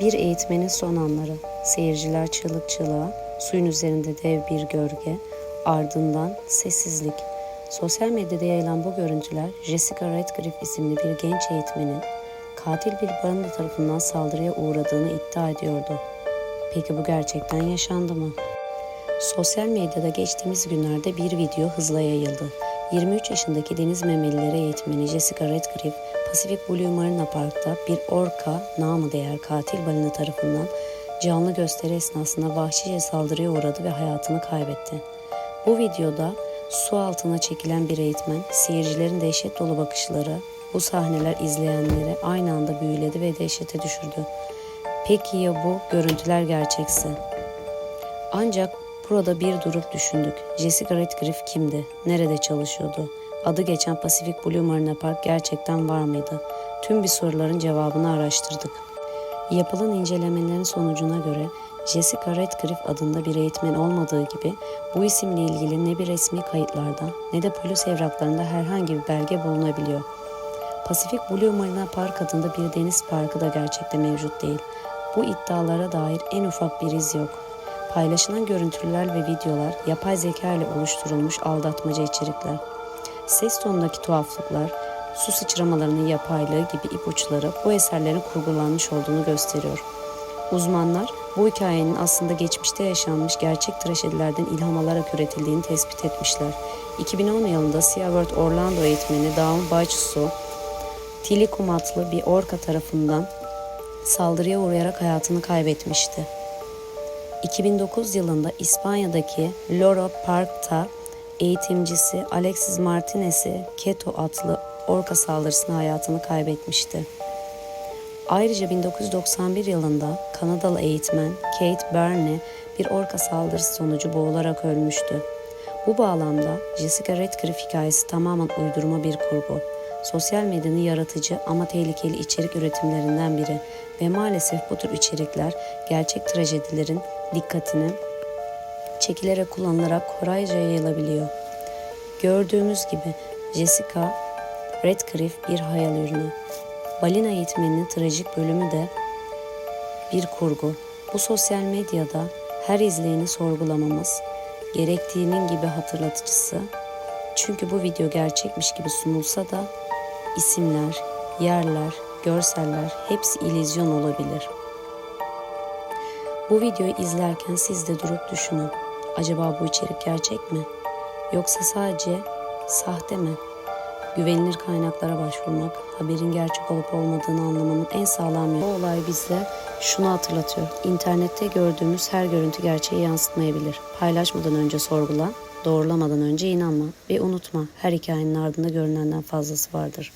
Bir eğitmenin son anları. Seyirciler çığlık çığlığa, suyun üzerinde dev bir gölge, ardından sessizlik. Sosyal medyada yayılan bu görüntüler Jessica Redcliffe isimli bir genç eğitmenin katil bir barında tarafından saldırıya uğradığını iddia ediyordu. Peki bu gerçekten yaşandı mı? Sosyal medyada geçtiğimiz günlerde bir video hızla yayıldı. 23 yaşındaki deniz memelileri eğitmeni Jessica Redcliffe, Pacific Blue Marina Park'ta bir orka, namı değer katil balina tarafından canlı gösteri esnasında vahşice saldırıya uğradı ve hayatını kaybetti. Bu videoda su altına çekilen bir eğitmen, seyircilerin dehşet dolu bakışları, bu sahneler izleyenleri aynı anda büyüledi ve dehşete düşürdü. Peki ya bu görüntüler gerçekse? Ancak burada bir durup düşündük. Jessica Redcliffe kimdi? Nerede çalışıyordu? Adı geçen Pacific Blue Marina Park gerçekten var mıydı? Tüm bir soruların cevabını araştırdık. Yapılan incelemelerin sonucuna göre Jessica Redcliffe adında bir eğitmen olmadığı gibi bu isimle ilgili ne bir resmi kayıtlarda ne de polis evraklarında herhangi bir belge bulunabiliyor. Pacific Blue Marina Park adında bir deniz parkı da gerçekte mevcut değil. Bu iddialara dair en ufak bir iz yok. Paylaşılan görüntüler ve videolar yapay zeka ile oluşturulmuş aldatmaca içerikler. Ses tonundaki tuhaflıklar, su sıçramalarının yapaylığı gibi ipuçları bu eserlerin kurgulanmış olduğunu gösteriyor. Uzmanlar bu hikayenin aslında geçmişte yaşanmış gerçek trajedilerden ilham alarak üretildiğini tespit etmişler. 2010 yılında SeaWorld Orlando eğitmeni Dawn Bachussu, Tilikum adlı bir orka tarafından saldırıya uğrayarak hayatını kaybetmişti. 2009 yılında İspanya'daki Loro Park'ta eğitimcisi Alexis Martinez'i Keto adlı orka saldırısına hayatını kaybetmişti. Ayrıca 1991 yılında Kanadalı eğitmen Kate Byrne bir orka saldırısı sonucu boğularak ölmüştü. Bu bağlamda Jessica Redcliffe hikayesi tamamen uydurma bir kurgu. Sosyal medyanın yaratıcı ama tehlikeli içerik üretimlerinden biri ve maalesef bu tür içerikler gerçek trajedilerin dikkatini çekilerek kullanılarak kolayca yayılabiliyor. Gördüğümüz gibi Jessica Redcliffe bir hayal ürünü. Balina eğitmeninin trajik bölümü de bir kurgu. Bu sosyal medyada her izleyeni sorgulamamız gerektiğinin gibi hatırlatıcısı. Çünkü bu video gerçekmiş gibi sunulsa da isimler, yerler, görseller hepsi illüzyon olabilir. Bu videoyu izlerken siz de durup düşünün. Acaba bu içerik gerçek mi? Yoksa sadece sahte mi? Güvenilir kaynaklara başvurmak, haberin gerçek olup olmadığını anlamanın en sağlam yolu. Bu olay bize şunu hatırlatıyor. İnternette gördüğümüz her görüntü gerçeği yansıtmayabilir. Paylaşmadan önce sorgula, doğrulamadan önce inanma ve unutma her hikayenin ardında görünenden fazlası vardır.